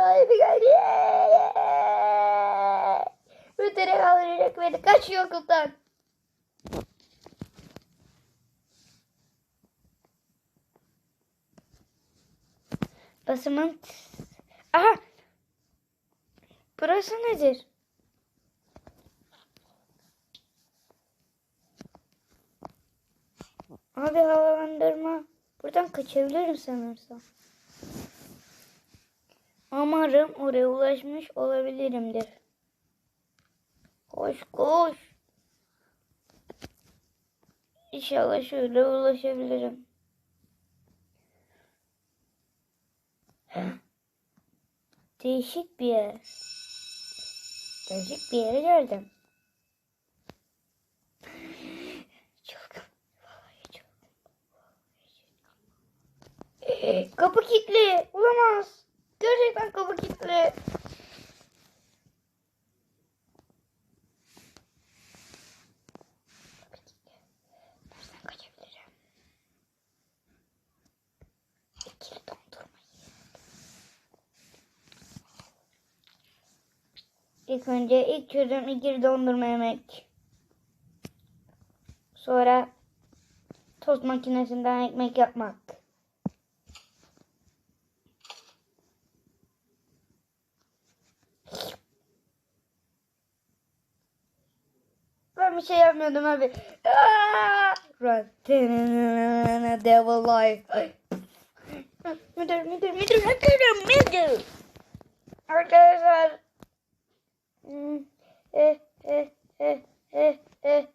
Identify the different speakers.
Speaker 1: sahibi geldi. Rütere kaldıracak beni. Kaçıyor okuldan. Basımın... Aha! Burası nedir? Abi havalandırma. Buradan kaçabilirim sanırsam. Umarım oraya ulaşmış olabilirimdir. Koş koş. İnşallah şöyle ulaşabilirim. Değişik bir yer. Değişik bir çok. Ee, kapı kilitli. Olamaz. Gerçekten kapı kilitli. İlk önce ilk çözüm ikili dondurma yemek. Sonra tost makinesinden ekmek yapmak. Ben bir şey yapmıyordum abi. Run. Devil life. Müdür, müdür, müdür, müdür, müdür. Arkadaşlar. 嗯诶诶诶诶诶